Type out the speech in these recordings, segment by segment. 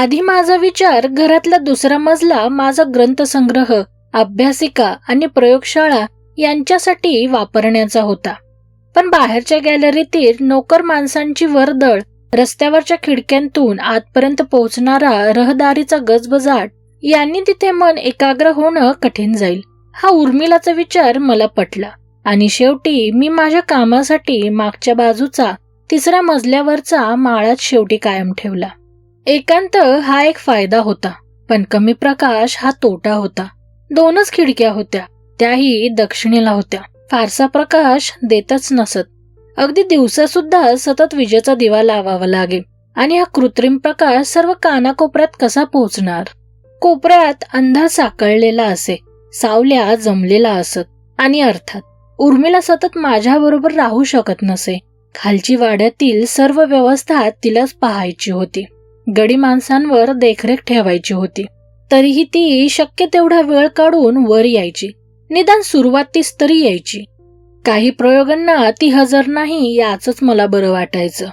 आधी माझा विचार घरातला दुसरा मजला माझा ग्रंथसंग्रह अभ्यासिका आणि प्रयोगशाळा यांच्यासाठी वापरण्याचा होता. पण बाहेरच्या गॅलरीतील नोकर माणसांची वर्दळ रस्त्यावरच्या खिडक्यांतून आतपर्यंत पोहोचणारा रहदारीचा गजबजाट यांनी तिथे मन एकाग्र होणं कठीण जाईल. हा उर्मिलाचा विचार मला पटला. आणि शेवटी मी माझ्या कामासाठी मागच्या बाजूचा तिसऱ्या मजल्यावरचा माळात शेवटी कायम ठेवला. एकांत हा एक फायदा होता पण कमी प्रकाश हा तोटा होता. दोनच खिडक्या होत्या त्याही दक्षिणेला होत्या. फारसा प्रकाश देतच नसत. अगदी दिवसा सुद्धा सतत विजेचा दिवा लावावा लागे आणि हा कृत्रिम प्रकाश सर्व कानाकोपऱ्यात कसा पोहोचणार? कोपऱ्यात अंधार साकळलेला असे सावल्या जमलेला असत आणि अर्थात उर्मिला सतत माझ्याबरोबर राहू शकत नसे. खालची वाड्यातील सर्व व्यवस्था तिलाच पाहायची होती. गडी माणसांवर देखरेख ठेवायची होती. तरीही ती शक्य तेवढा वेळ काढून वर यायची. निदान सुरुवातीस तरी यायची. काही प्रयोगांना ती हजर नाही याच मला बरं वाटायचं.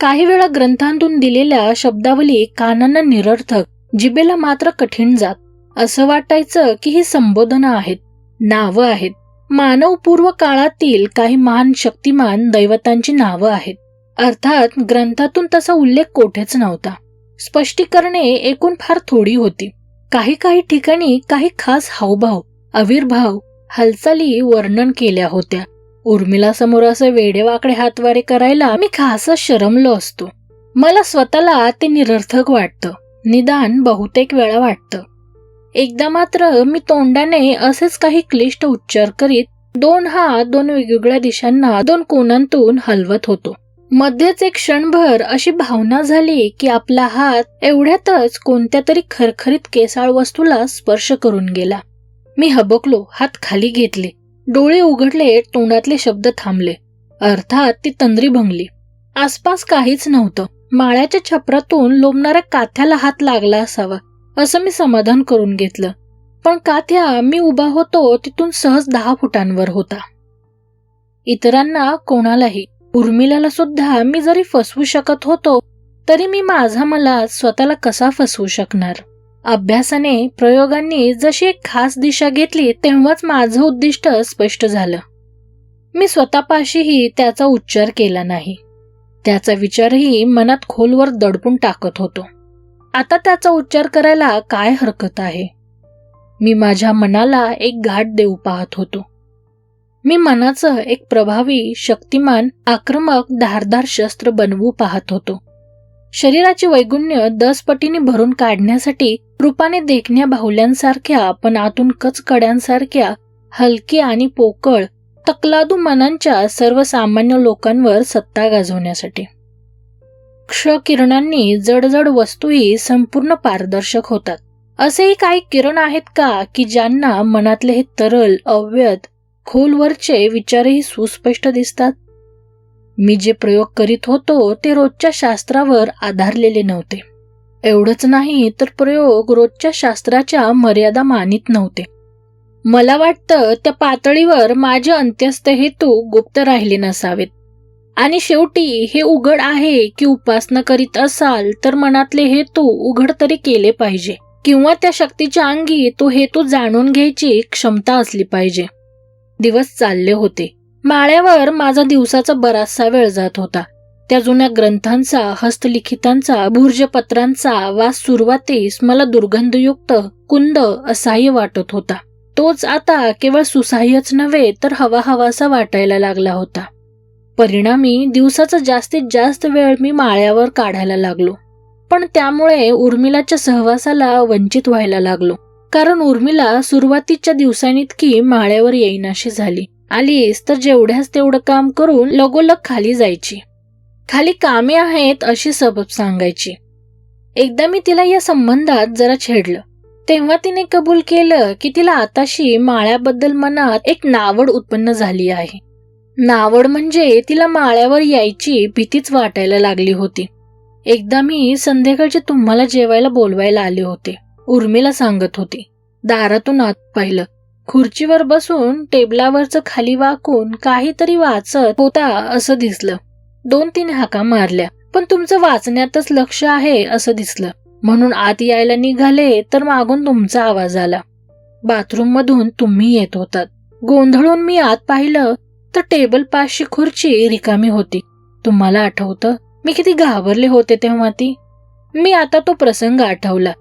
काही वेळा ग्रंथांतून दिलेल्या शब्दावली कानांना निरर्थक जिबेला मात्र कठीण जात. असं वाटायचं की ही संबोधनं आहेत नावं आहेत. मानवपूर्व काळातील काही महान शक्तिमान दैवतांची नावं आहेत. अर्थात ग्रंथातून तसा उल्लेख कोठेच नव्हता. स्पष्टीकरणे एकूण फार थोडी होती. काही काही ठिकाणी काही खास हावभाव आविर्भाव हालचाली वर्णन केल्या होत्या. उर्मिला समोर असे वेडेवाकडे हातवारे करायला मी खासच शरमलो असतो. मला स्वतःला ते निरर्थक वाटतं. निदान बहुतेक वेळा वाटतं. एकदा मात्र मी तोंडाने असेच काही क्लिष्ट उच्चार करीत दोन हात दोन वेगवेगळ्या दिशांना दोन कोणांतून हलवत होतो. मध्येच एक क्षणभर अशी भावना झाली की आपला हात एवढ्यातच कोणत्या तरी खरखरीत केसाळ वस्तूला स्पर्श करून गेला. मी हबकलो हात खाली घेतले. डोळे उघडले तोंडातले शब्द थांबले. अर्थात ती तंद्री भंगली. आसपास काहीच नव्हतं. माळ्याच्या छपरातून लोंबणाऱ्या काथ्याला हात लागला असावा असं मी समाधान करून घेतलं. पण काथ्या मी उभा होतो तिथून सहज दहा फुटांवर होता. इतरांना कोणालाही उर्मिलाला सुद्धा मी जरी फसवू शकत होतो तरी मी माझा मला स्वतःला कसा फसवू शकणार? अभ्यासाने प्रयोगांनी जशी एक खास दिशा घेतली तेव्हाच माझं उद्दिष्ट स्पष्ट झालं. मी स्वतःपाशीही त्याचा उच्चार केला नाही. त्याचा विचारही मनात खोलवर दडपून टाकत होतो. आता त्याचा उच्चार करायला काय हरकत आहे? मी माझ्या मनाला एक घाट देऊ पाहत होतो. मी मनाचं एक प्रभावी शक्तिमान आक्रमक धारदार शस्त्र बनवू पाहत होतो. शरीराचे वैगुण्य दस पटीने भरून काढण्यासाठी रूपाने देखण्या बाहुल्यांसारख्या पण आतून कचकड्यांसारख्या हलकी आणि पोकळ तकलादू मनांच्या सर्वसामान्य लोकांवर सत्ता गाजवण्यासाठी. क्ष किरणांनी जडजड वस्तूही संपूर्ण पारदर्शक होतात. असेही काही किरण आहेत का की ज्यांना मनातले हे तरल अव्यत खोलवरचे विचारही सुस्पष्ट दिसतात. मी जे प्रयोग करीत होतो ते रोजच्या शास्त्रावर आधारलेले नव्हते. एवढंच नाही तर प्रयोग रोजच्या शास्त्राच्या मर्यादा मानित नव्हते. मला वाटतं त्या पातळीवर माझे अंत्यस्थ हेतू गुप्त राहिले नसावेत. आणि शेवटी हे उघड आहे की उपासना करीत असाल तर मनातले हेतू उघड तरी केले पाहिजे. किंवा त्या शक्तीच्या अंगी तो हेतू जाणून घ्यायची क्षमता असली पाहिजे. दिवस चालले होते. माळ्यावर माझा दिवसाचा बराचसा वेळ जात होता. त्या जुन्या ग्रंथांचा हस्तलिखितांचा भुर्जपत्रांचा वास सुरुवातीस मला दुर्गंधयुक्त कुंद असाह्य वाटत होता. तोच आता केवळ सुसाह्यच नव्हे तर हवा हवासा वाटायला लागला होता. परिणामी दिवसाचा जास्तीत जास्त वेळ मी माळ्यावर काढायला लागलो. पण त्यामुळे उर्मिलाच्या सहवासाला वंचित व्हायला लागलो. कारण उर्मिला सुरुवातीच्या दिवसांइतकी माळ्यावर येईनाशी झाली. आलीस तर जेवढ्याच तेवढं काम करून लगोलग खाली जायची. खाली कामे आहेत अशी सबब सांगायची. एकदा मी तिला या संबंधात जरा छेडलं. तेव्हा तिने कबूल केलं की तिला आताशी माळ्याबद्दल मनात एक नावड उत्पन्न झाली आहे. नावड म्हणजे तिला माळ्यावर यायची भीतीच वाटायला लागली होती. एकदा मी संध्याकाळचे तुम्हाला जेवायला बोलवायला आले होते. उर्मिला सांगत होती. दारातून आत पाहिलं. खुर्चीवर बसून टेबलावरच खाली वाकून काहीतरी वाचत होता असं दिसलं. दोन तीन हाका मारल्या. पण तुमचं वाचण्यातच लक्ष आहे असं दिसलं. म्हणून आत यायला निघाले तर मागून तुमचा आवाज आला. बाथरूम मधून तुम्ही येत होतात. गोंधळून मी आत पाहिलं तर टेबल पाचशे खुर्ची रिकामी होती. तुम्हाला आठवतं? मी किती घाबरले होते तेव्हा ती. मी आता तो प्रसंग आठवला.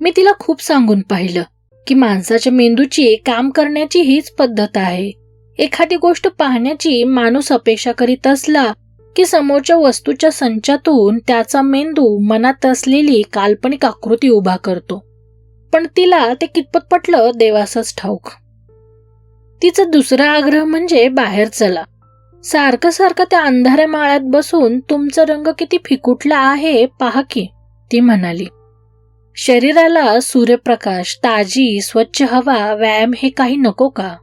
मी तिला खूप सांगून पाहिलं की माणसाच्या मेंदूची काम करण्याची हीच पद्धत आहे. एखादी गोष्ट पाहण्याची माणूस अपेक्षा करीत असला की समोरच्या वस्तूच्या संचातून त्याचा मेंदू मनात असलेली काल्पनिक आकृती उभा करतो. पण तिला ते कितपत पटलं देवासच ठाऊक. तिचा दुसरा आग्रह म्हणजे बाहेर चला. सारखं सारखं त्या अंधाऱ्या माळ्यात बसून तुमचा रंग किती फिकुटला आहे पहा की ती म्हणाली. शरीराला सूर्यप्रकाश ताजी स्वच्छ हवा व्यायाम हे काही नको का?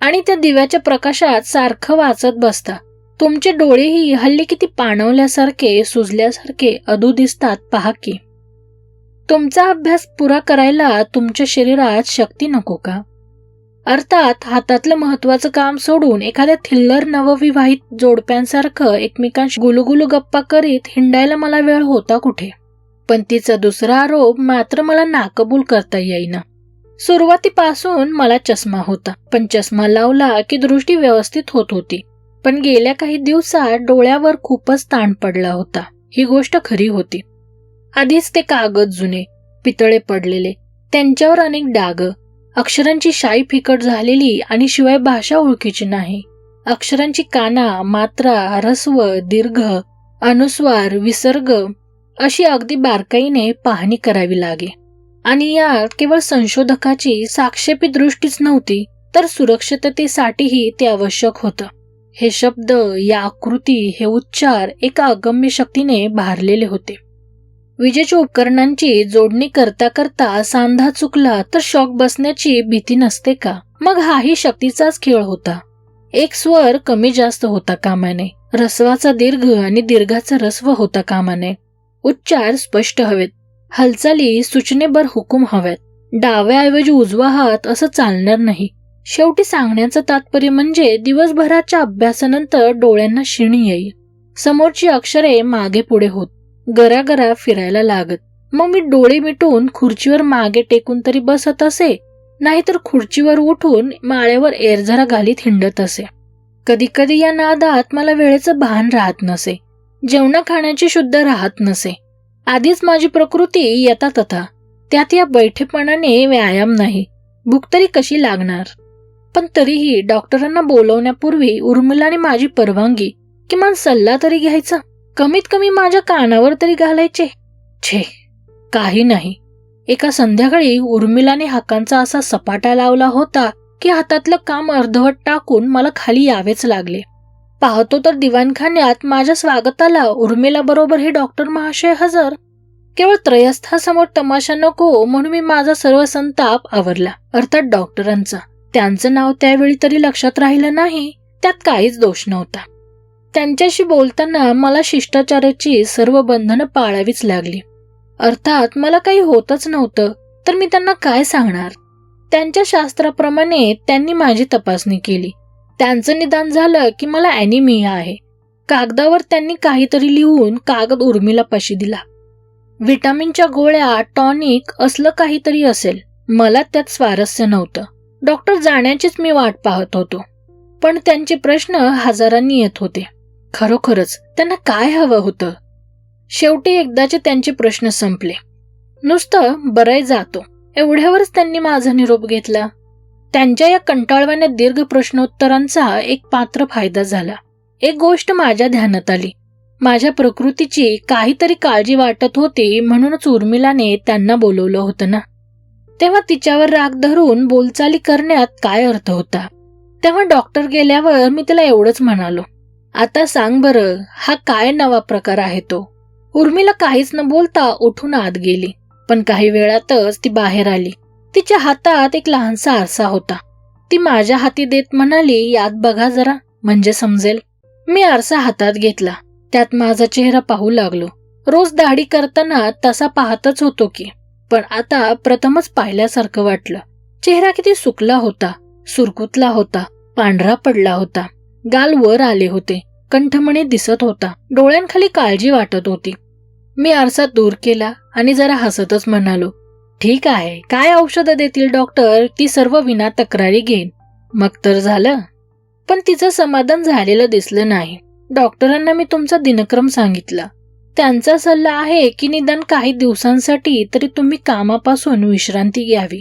आणि त्या दिव्याच्या प्रकाशात सारखं वाचत बसता. तुमचे डोळेही हल्ली किती पाणवल्यासारखे सुजल्यासारखे अधू दिसतात पहा की. तुमचा अभ्यास पुरा करायला तुमच्या शरीरात शक्ती नको का? अर्थात हातातलं महत्वाचं काम सोडून एखाद्या थिल्लर नवविवाहित जोडप्यांसारखं एकमेकांशी गुलुगुलू गप्पा करीत हिंडायला मला वेळ होता कुठे? पण तिचा दुसरा आरोप मात्र मला नाकबूल करता येईना. सुरुवातीपासून मला चष्मा होता पण चष्मा लावला की दृष्टी व्यवस्थित होत होती. पण गेल्या काही दिवसात डोळ्यावर खूपच ताण पडला होता. ही गोष्ट खरी होती. आधीच ते कागद जुने पितळे पडलेले त्यांच्यावर अनेक डाग अक्षरांची शाई फिकट झालेली आणि शिवाय भाषा ओळखीची नाही. अक्षरांची काना मात्रा ह्रस्व दीर्घ अनुस्वार विसर्ग अशी अगदी बारकाईने पाहणी करावी लागे. आणि यात केवळ संशोधकाची साक्षेपी दृष्टीच नव्हती तर सुरक्षिततेसाठीही ते आवश्यक होतं. हे शब्द या आकृती हे उच्चार एका अगम्य शक्तीने भारलेले होते. विजेच्या उपकरणांची जोडणी करता करता सांधा चुकला तर शॉक बसण्याची भीती नसते का? मग हाही शक्तीचाच खेळ होता. एक स्वर कमी जास्त होता कामाने. रस्वाचा दीर्घ आणि दीर्घाचा रस्व होता कामाने. उच्चार स्पष्ट हवेत. हालचाली सूचनेबर हुकूम हव्यात. डाव्याऐवजी उजवा हात असं चालणार नाही. शेवटी सांगण्याचं तात्पर्य म्हणजे दिवसभराच्या अभ्यासानंतर डोळ्यांना शिणी येईल. समोरची अक्षरे मागे पुढे होत. गरागरा फिरायला लागत. मग मी डोळे मिटून खुर्चीवर मागे टेकून तरी बसत असे नाहीतर खुर्चीवर उठून माळ्यावर एरझरा घालीत हिंडत असे. कधी कधी या नादात मला वेळेचं भान राहत नसे. जेवणा खाण्याची शुद्ध राहत नसे. आधीच माझी प्रकृती येता तथा त्यात या बैठेपणाने व्यायाम नाही. भूक तरी कशी लागणार? पण तरीही डॉक्टरांना बोलवण्यापूर्वी उर्मिलाने माझी परवानगी किमान सल्ला तरी घ्यायचा. कमीत कमी माझ्या कानावर तरी घालायचे. छे काही नाही. एका संध्याकाळी उर्मिलाने हाकांचा असा सपाटा लावला होता की हातातलं काम अर्धवट टाकून मला खाली यावेच लागले. पाहतो तर दिवाणखान्यात माझ्या स्वागताला उर्मिला बरोबर हे डॉक्टर महाशय हजर. केवळ त्रयस्थासमोर तमाशा नको म्हणून मी माझा सर्व संताप आवरला. अर्थात डॉक्टरांचा. त्यांचं नाव त्यावेळी तरी लक्षात राहिलं नाही. त्यात काहीच दोष नव्हता. त्यांच्याशी बोलताना मला शिष्टाचाराची सर्व बंधनं पाळावीच लागली. अर्थात मला काही होतच नव्हतं. तर मी त्यांना काय सांगणार? त्यांच्या शास्त्राप्रमाणे त्यांनी माझी तपासणी केली. त्यांचं निदान झालं की मला अॅनिमिया आहे. कागदावर त्यांनी काहीतरी लिहून कागद उर्मिला पाशी दिला. विटामिनच्या गोळ्या टॉनिक असलं काहीतरी असेल. मला त्यात स्वारस्य नव्हतं. डॉक्टर जाण्याचीच मी वाट पाहत होतो. पण त्यांचे प्रश्न हजारांनी येत होते. खरोखरच त्यांना काय हवं होतं? शेवटी एकदाचे त्यांचे प्रश्न संपले. नुसतं बरंय जातो. एवढ्यावरच त्यांनी माझा निरोप घेतला. त्यांच्या या कंटाळवाण्या दीर्घ प्रश्नोत्तरांचा एक पात्र फायदा झाला. एक गोष्ट माझ्या ध्यानात आली. माझ्या प्रकृतीची काहीतरी काळजी वाटत होती म्हणूनच उर्मिलाने त्यांना बोलवलं होतं ना. तेव्हा तिच्यावर राग धरून बोलचाली करण्यात काय अर्थ होता? तेव्हा डॉक्टर गेल्यावर मी तिला एवढंच म्हणालो. आता सांग बरं हा काय नवा प्रकार आहे तो? उर्मिला काहीच न बोलता उठून आत गेली. पण काही वेळातच ती बाहेर आली. तिच्या हातात एक लहानसा आरसा होता. ती माझ्या हाती देत म्हणाली यात बघा जरा म्हणजे समजेल. मी आरसा हातात घेतला. त्यात माझा चेहरा पाहू लागलो. रोज दाढी करताना तसा पाहतच होतो की पण आता प्रथमच पाहिल्यासारखं वाटलं. चेहरा किती सुकला होता सुरकुतला होता पांढरा पडला होता. गाल वर आले होते कंठमणी दिसत होता डोळ्यांखाली काळजी वाटत होती. मी आरसा दूर केला आणि जरा हसतच म्हणालो ठीक आहे. काय औषधं देतील डॉक्टर? ती सर्व विना तक्रारी घेईन. मग तर झालं. पण तिचं समाधान झालेलं दिसलं नाही. डॉक्टरांना मी तुमचा दिनक्रम सांगितला. त्यांचा सल्ला आहे की निदान काही दिवसांसाठी तरी तुम्ही कामापासून विश्रांती घ्यावी.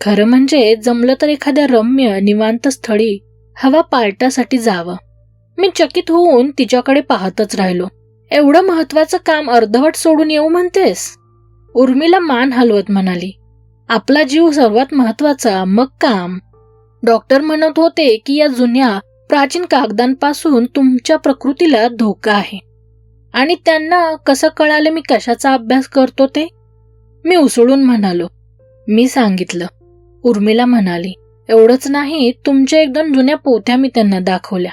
खरं म्हणजे जमलं तर एखाद्या रम्य निवांत स्थळी हवा पार्टासाठी जावं. मी चकित होऊन तिच्याकडे पाहतच राहिलो. एवढं महत्वाचं काम अर्धवट सोडून येऊ म्हणतेस? उर्मिला मान हलवत म्हणाली आपला जीव सर्वात महत्त्वाचा मग काम. डॉक्टर म्हणत होते की या जुन्या प्राचीन कागदांपासून तुमच्या प्रकृतीला धोका आहे. आणि त्यांना कसं कळालं मी कशाचा अभ्यास करतो ते? मी उसळून म्हणालो. मी सांगितलं. उर्मिला म्हणाली एवढंच नाही तुमच्या एक दोन जुन्या पोथ्या मी त्यांना दाखवल्या.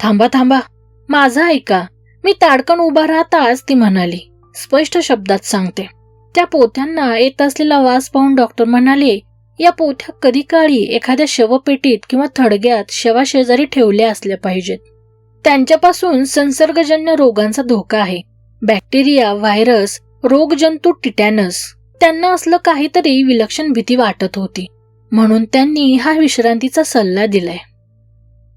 थांबा थांबा. माझा ऐका. मी ताडकन उभा राहताच ती म्हणाली स्पष्ट शब्दात सांगते. त्या पोथ्यांना येत असलेला वास पाहून डॉक्टर म्हणाले या पोथ्या कधी काळी एखाद्या शवपेटीत किंवा थडग्यात शवाशेजारी ठेवल्या असल्या पाहिजेत. त्यांच्यापासून संसर्गजन्य रोगांचा धोका आहे. बॅक्टेरिया व्हायरस रोगजंतू टिटॅनस त्यांना असलं काहीतरी विलक्षण भीती वाटत होती. म्हणून त्यांनी हा विश्रांतीचा सल्ला दिलाय.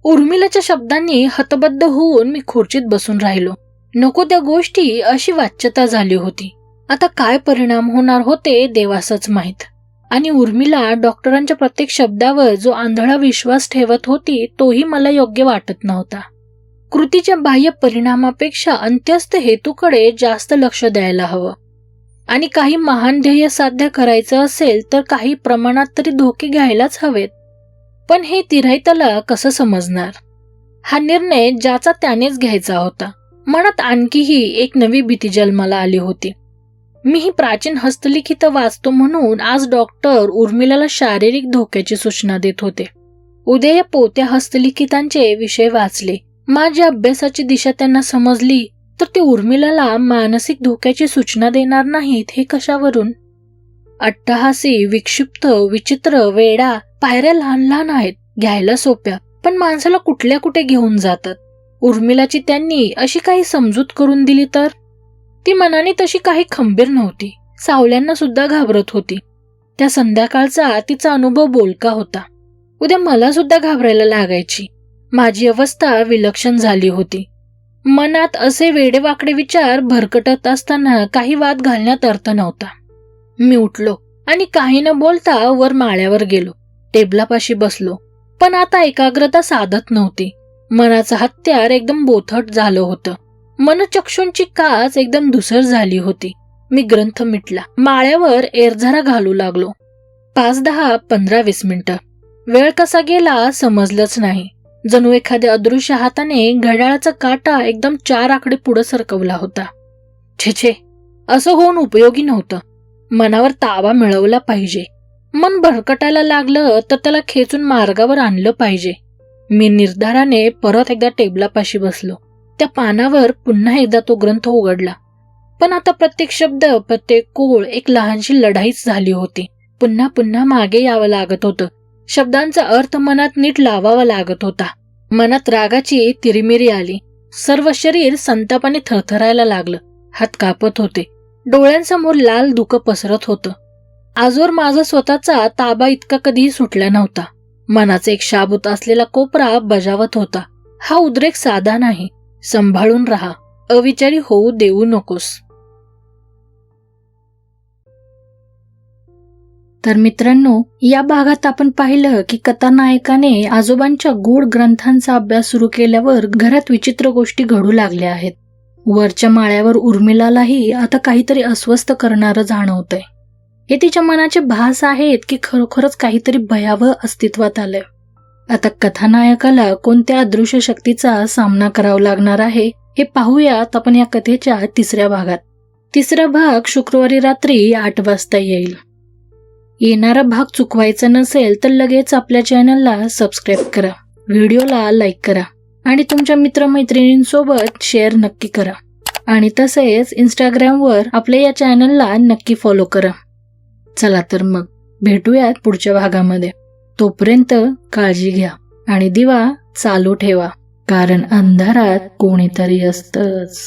उर्मिलाच्या शब्दांनी हतबद्ध होऊन मी खुर्चीत बसून राहिलो. नको त्या गोष्टी अशी वाच्यता झाली होती. आता काय परिणाम होणार होते देवासच माहीत. आणि उर्मिला डॉक्टरांच्या प्रत्येक शब्दावर जो आंधळा विश्वास ठेवत होती तोही मला योग्य वाटत नव्हता. कृतीच्या बाह्य परिणामापेक्षा अंत्यस्थ हेतूकडे जास्त लक्ष द्यायला हवं. आणि काही महान ध्येय साध्य करायचं असेल तर काही प्रमाणात तरी धोके घ्यायलाच हवेत. पण हे तिरायताला कसं समजणार? हा निर्णय ज्याचा त्यानेच घ्यायचा होता. मनात आणखीही एक नवी भीती जन्माला आली होती. मी ही प्राचीन हस्तलिखित वाचतो म्हणून आज डॉक्टर उर्मिलाला शारीरिक धोक्याची सूचना देत होते. उद्या या पोत्या हस्तलिखितांचे विषय वाचले. माझ्या अभ्यासाची दिशा त्यांना समजली तर ते उर्मिलाला मानसिक धोक्याची सूचना देणार नाहीत हे कशावरून? अट्टहासी विक्षिप्त विचित्र वेडा पायऱ्या लहान लहान आहेत घ्यायला सोप्या पण माणसाला कुठल्या कुठे घेऊन जातात? उर्मिलाची त्यांनी अशी काही समजूत करून दिली तर? ती मनाने तशी काही खंबीर नव्हती. सावल्यांना सुद्धा घाबरत होती. त्या संध्याकाळचा तिचा अनुभव बोलका होता. उद्या मला सुद्धा घाबरायला लागायची. माझी अवस्था विलक्षण झाली होती. मनात असे वेडेवाकडे विचार भरकटत असताना काही वाद घालण्यात अर्थ नव्हता. मी उठलो आणि काही न बोलता वर माळ्यावर गेलो. टेबलापाशी बसलो. पण आता एकाग्रता साधत नव्हती. मनाचं हत्यार एकदम बोथट झालं होतं. मनचक्षूंची काच एकदम धुसर झाली होती. मी ग्रंथ मिटला. माळ्यावर एरझारा घालू लागलो. पाच दहा पंधरा वीस मिनिटं. वेळ कसा गेला समजलंच नाही. जणू एखाद्या अदृश्य हाताने घड्याळाचा काटा एकदम चार आकडे पुढे सरकवला होता. छे छे. असं होऊन उपयोगी नव्हतं. मनावर ताबा मिळवला पाहिजे. मन भरकटायला लागलं तर त्याला खेचून मार्गावर आणलं पाहिजे. मी निर्धाराने परत एकदा टेबलापाशी बसलो. त्या पानावर पुन्हा एकदा तो ग्रंथ उघडला. पण आता प्रत्येक शब्द प्रत्येक कोळ एक लहानशी लढाईच झाली होती. पुन्हा पुन्हा मागे यावं लागत होतं. शब्दांचा अर्थ मनात नीट लावावा लागत होता. मनात रागाची तिरिमिरी आली. सर्व शरीर संतापाने थरथरायला लागलं. हात कापत होते. डोळ्यांसमोर लाल दुःख पसरत होतं. आजवर माझा स्वतःचा ताबा इतका कधीही सुटला नव्हता. मनाचा एक शाबूत असलेला कोपरा बजावत होता. हा उद्रेक साधा नाही. संभाळून राहा. अविचारी होऊ देऊ नकोस. तर मित्रांनो या भागात आपण पाहिलं की कथानायकाने आजोबांच्या गूढ ग्रंथांचा अभ्यास सुरू केल्यावर घरात विचित्र गोष्टी घडू लागल्या आहेत. वरच्या माळ्यावर उर्मिलालाही आता काहीतरी अस्वस्थ करणारं जाणवतंय. हे तिच्या मनाचे भास आहेत की खरोखरच काहीतरी भयावह अस्तित्वात आलंय. आता कथानायकाला कोणत्या अदृश्य शक्तीचा सामना करावा लागणार आहे हे पाहूयात आपण या कथेच्या तिसऱ्या भागात. तिसरा भाग शुक्रवारी रात्री आठ वाजता येईल. येणारा भाग चुकवायचा नसेल तर लगेच आपल्या चॅनलला सबस्क्राईब करा व्हिडिओला लाईक करा आणि तुमच्या मित्रमैत्रिणींसोबत शेअर नक्की करा. आणि तसेच इंस्टाग्रामवर आपल्या या चॅनलला नक्की फॉलो करा. चला तर मग भेटूयात पुढच्या भागामध्ये. तोपर्यंत काळजी घ्या आणि दिवा चालू ठेवा कारण अंधारात कोणीतरी असतंच.